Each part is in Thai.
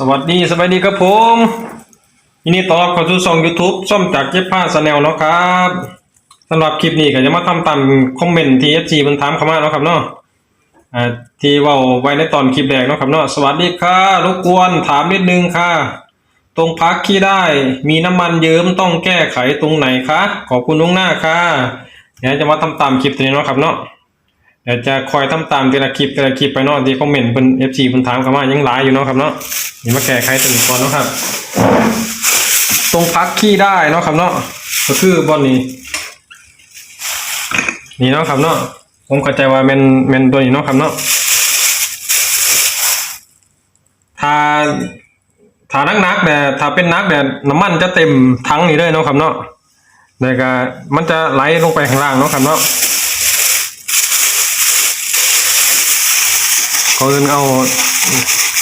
สวัสดีสบายดีครับผมยินดีต้อนรับเข้าสู่ช่อง YouTube ช่องจากเจ็บผ้าสแนลเนาะครับสำหรับคลิปนี้ก็จะมาทำตามคอมเมนต์ที่ FG มันถามเข้ามาเนาะครับเนาะอ่าที่เว้าไว้ในตอนคลิปแรกเนาะครับเนาะสวัสดีค่ะรบกวนถามนิดนึงค่ะ ตรงพักที่ได้มีน้ำมันเยิ้มต้องแก้ไขตรงไหนคะขอบคุณลุงหน้าค่ะเดี๋ยวจะมาทำตามคลิปนี้เนาะครับเนาะ เดี๋ยวจะคอยทำตามแต่ละคลิปแต่ละคลิปไปเนาะที่คอมเมนต์เป็น FG เพิ่นถามเข้ามายังหลายอยู่เนาะครับเนาะนี่มาแก้ไขตัวนี้ก่อนเนาะครับ ตรงพักขี้ได้เนาะครับเนาะก็คือบอนนี้นี่เนาะครับเนาะผมเข้าใจว่าแม่นแม่นตัวนี้เนาะครับเนาะถ้าถ้านักนักๆเนี่ยถ้าเป็นนักเนี่ยน้ำมันจะเต็มทั้งนี้เลยเนาะครับเนาะแล้วก็มันจะไหลลงไปข้างล่างเนาะครับเนาะ เขาเอินเอา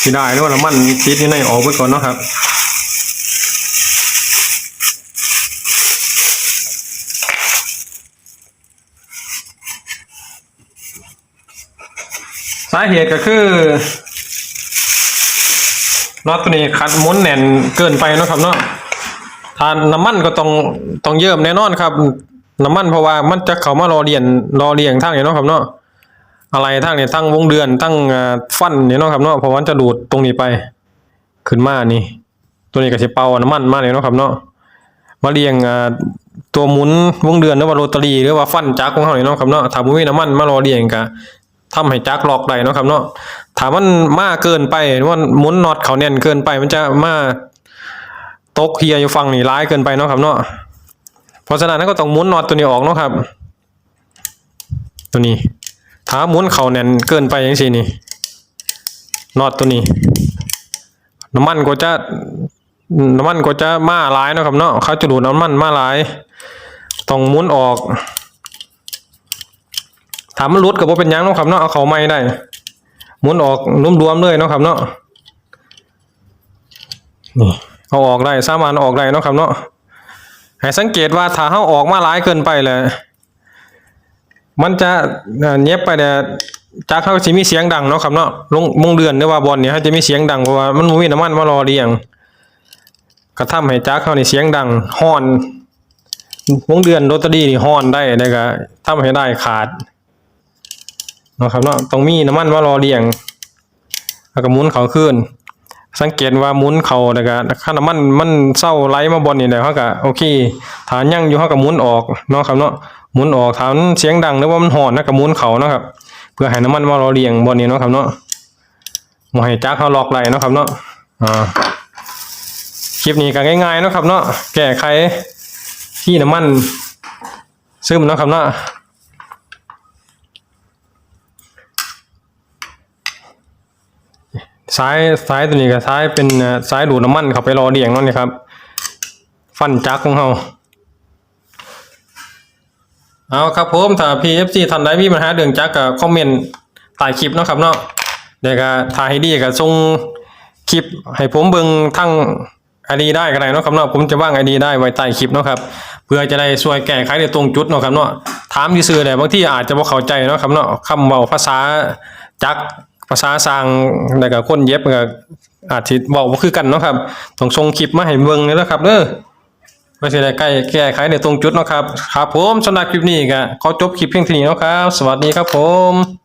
สีได้หรือว่าน้ำมันชีสนี่ในออกไปก่อนเนาะครับสาเหตุก็คือน็อตตัวนี้ขัดหมุนแน่นเกินไปนะครับเนาะทานน้ำมันก็ต้องต้องเยิ่มแน่นอนครับ น้ำมันเพราะว่ามันจะเข้ามารอเรียนรอเรียงทางนี้เนาะครับเนาะ อะไรทั้งเนี่ยทั้งวงเดือนทั้งฟันเนี่ยเนาะครับเนาะเพราะว่ามันจะดูดตรงนี้ไป ขึ้นมานี่ ตัวนี้ก็สิเป่าน้ำมันมาเลยเนาะครับเนาะมาเรียงตัวหมุนวงเดือนหรือว่าโรตารีหรือว่าฟันจักรของเขาเนี่ยเนาะครับเนาะถ้าบ่มีน้ำมันมารอเรียงก็ทำให้จักรล็อกได้เนาะครับเนาะถามันมากเกินไปหรือว่าหมุนน็อตเขาแน่นเกินไป มันจะมาตกเฮียอยู่ฝั่งนี่ร้ายเกินไปเนาะครับเนาะเพราะฉะนั้นก็ต้องหมุนน็อตตัวนี้ออกเนาะครับ ตัวนี้ ถ้าหมุนเข่าแน่นเกินไปอย่างซี่นี่น็อตตัวนี้ น้ำมันก็จะน้ำมันก็จะมาหลายนะครับเนาะเขาจะดูดน้ำมันมาหลาย ต้องหมุนออกถามมันรุดกับว่าเป็นยังนะครับเนาะเอาเขาไม่ได้หมุนออกรวมๆเลยนะครับเนาะนี่เอาออกได้สามารถออกได้นะครับเนาะให้สังเกตว่าถ้าเขาออกมาหลายเกินไปเลย มันจะเอ่อเย็บไปเนี่ยจากเขาจะมีเสียงดังเนาะครับเนาะลงมงเดือนหรือว่าบอลเนี่ยจะมีเสียงดังเพราะว่ามันมีน้ำมันมารอเรียงกระทำให้จากเขานี่เสียงดังฮ้อนวงเดือนโรตารี่นี่ฮ้อนได้แล้วก็ทำให้ได้ขาดเนาะครับเนาะต้องมีน้ำมันมารอเรียงแล้วก็หมุนเขาขึ้น สังเกตว่าหมุนเขาแล้วก็ถ้าน้ำมันมันเศร้าไหลมาบนนี่แหละเขาก็โอเคฐานยังอยู่เขาก็หมุนออกเนาะครับเนาะหมุนออกฐานเสียงดังหรือว่ามันหอนนะก็หมุนเขานะครับ เพื่อให้น้ำมันมาเรอเรียงบนนี้เนาะครับเนาะบ่ให้จักเขาหลอกไหลเนาะครับเนาะอ่าคลิปนี้ก็ง่ายๆเนาะครับเนาะแก้ไขที่น้ำมันซึมเนาะครับเนาะ ซ้ายซ้ายตัวนี้กับซ้ายเป็นซ้ายดูดน้ำมันเข้าไปรอเรียงนั่นนี่ครับ ฟันจักรของเราเอาครับผมถ้า PFC ท่านใดมีปัญหาเรื่องจักรก็คอมเมนต์ใต้คลิปเนาะครับเนาะเดี๋ยวก็ถ่ายให้ดีก็ส่งคลิปให้ผมเบิ่งทั้งไอดีได้ก็ได้เนาะครับเนาะผมจะว่างไอดีได้ไว้ใต้คลิปเนาะครับ เพื่อจะได้ช่วยแก้ไขในตรงจุดเนาะครับเนาะถามซื่อๆแหละบางที่อาจจะบ่เข้าใจเนาะครับเนาะคำเว้าภาษาจักร ภาษาสร้างแล้วก็คนเย็บก็อาจสิเว้าบ่คือกันเนาะครับต้องส่งคลิปมาให้เบิ่งเลยนะครับเด้อเพื่อจะได้ใกล้แก้ไขในตรงจุดเนาะครับครับผมสำหรับคลิปนี้ก็ขอจบคลิปเพียงเท่านี้เนาะครับ สวัสดีครับผม